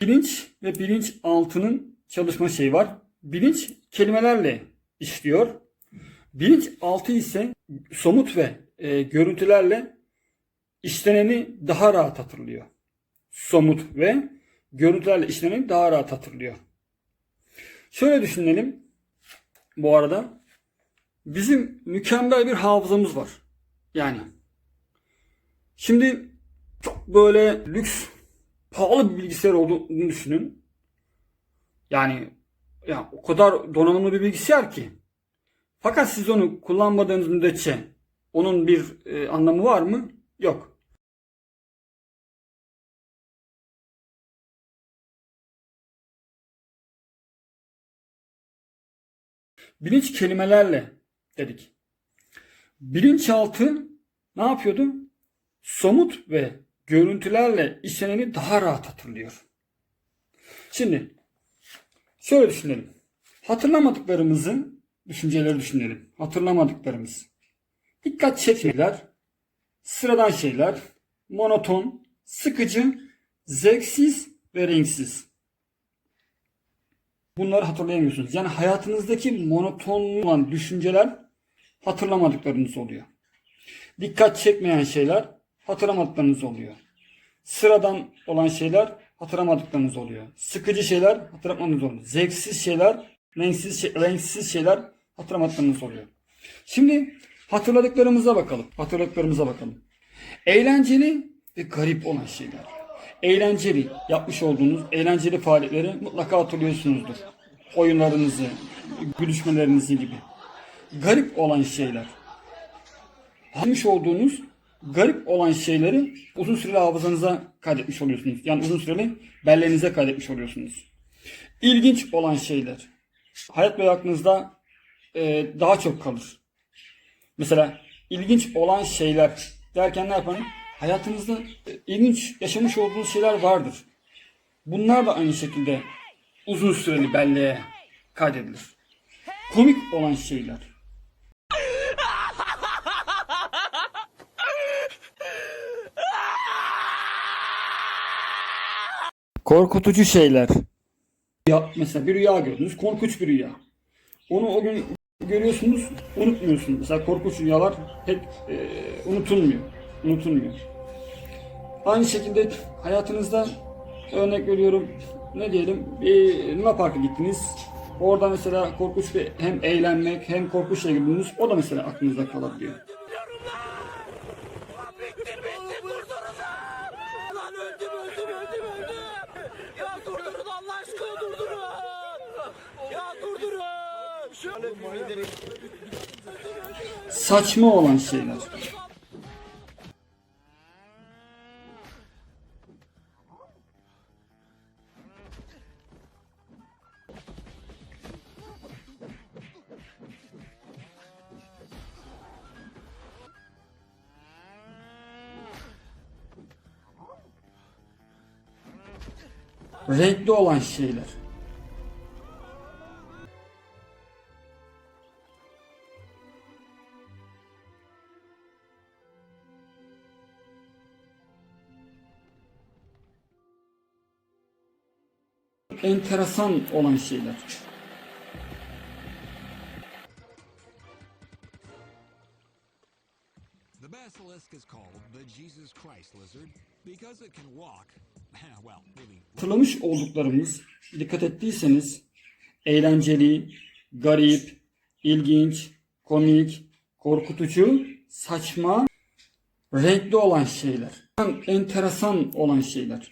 Bilinç ve bilinç altının çalışma şeyi var. Bilinç kelimelerle işliyor. Bilinç altı ise somut ve e, görüntülerle işleneni daha rahat hatırlıyor. Somut ve görüntülerle işleneni daha rahat hatırlıyor. Şöyle düşünelim. Bu arada bizim mükemmel bir hafızamız var. Yani şimdi çok böyle lüks pahalı bir bilgisayar olduğunu düşünün. Yani ya o kadar donanımlı bir bilgisayar ki. Fakat siz onu kullanmadığınız müddetçe onun bir e, anlamı var mı? Yok. Bilinç kelimelerle dedik. Bilinçaltı ne yapıyordu? Somut ve görüntülerle işleneni daha rahat hatırlıyor. Şimdi şöyle düşünelim. Hatırlamadıklarımızı düşünceleri düşünelim. Hatırlamadıklarımız. Dikkat çekmeler, sıradan şeyler, monoton, sıkıcı, zevksiz ve renksiz. Bunları hatırlayamıyorsunuz. Yani hayatınızdaki monoton olan düşünceler hatırlamadıklarınız oluyor. Dikkat çekmeyen şeyler hatırlamadıklarınız oluyor. Sıradan olan şeyler hatırlamadıklarınız oluyor. Sıkıcı şeyler hatırlamadıklarınız oluyor. Zevksiz şeyler, renksiz, şey- renksiz şeyler hatırlamadıklarınız oluyor. Şimdi hatırladıklarımıza bakalım. Hatırladıklarımıza bakalım. Eğlenceli ve garip olan şeyler. Eğlenceli yapmış olduğunuz eğlenceli faaliyetleri mutlaka hatırlıyorsunuzdur. Oyunlarınızı, gülüşmelerinizi gibi. Garip olan şeyler. Yapmış olduğunuz garip olan şeyleri uzun süreli hafızanıza kaydetmiş oluyorsunuz. Yani uzun süreli belleğinize kaydetmiş oluyorsunuz. İlginç olan şeyler. Hayat boyu aklınızda e, daha çok kalır. Mesela ilginç olan şeyler derken ne yapalım? Hayatınızda e, ilginç yaşamış olduğunuz şeyler vardır. Bunlar da aynı şekilde uzun süreli belleğe kaydedilir. Komik olan şeyler. Korkutucu şeyler. Ya, mesela bir rüya gördünüz, korkunç bir rüya. Onu o gün görüyorsunuz, unutmuyorsunuz. Mesela korkunç rüyalar pek e, unutulmuyor. Unutulmuyor. Aynı şekilde hayatınızda örnek veriyorum ne diyelim bir Luna Park'a gittiniz. Orada mesela korkunç bir hem eğlenmek hem korkunç şey gördünüz. O da mesela aklınızda kalabiliyor. Lan! Öldüm öldüm! Ya durdurun Allah aşkına durdurun! Ya durdurun! Saçma olan şeyler. Renkli olan şeyler. Enteresan olan şeyler. The basilisk is called the Jesus Christ lizard because it can walk. well, really, Hatırlamış olduklarımız dikkat ettiyseniz eğlenceli, garip, ilginç, komik, korkutucu, saçma, renkli olan şeyler. Enteresan olan şeyler.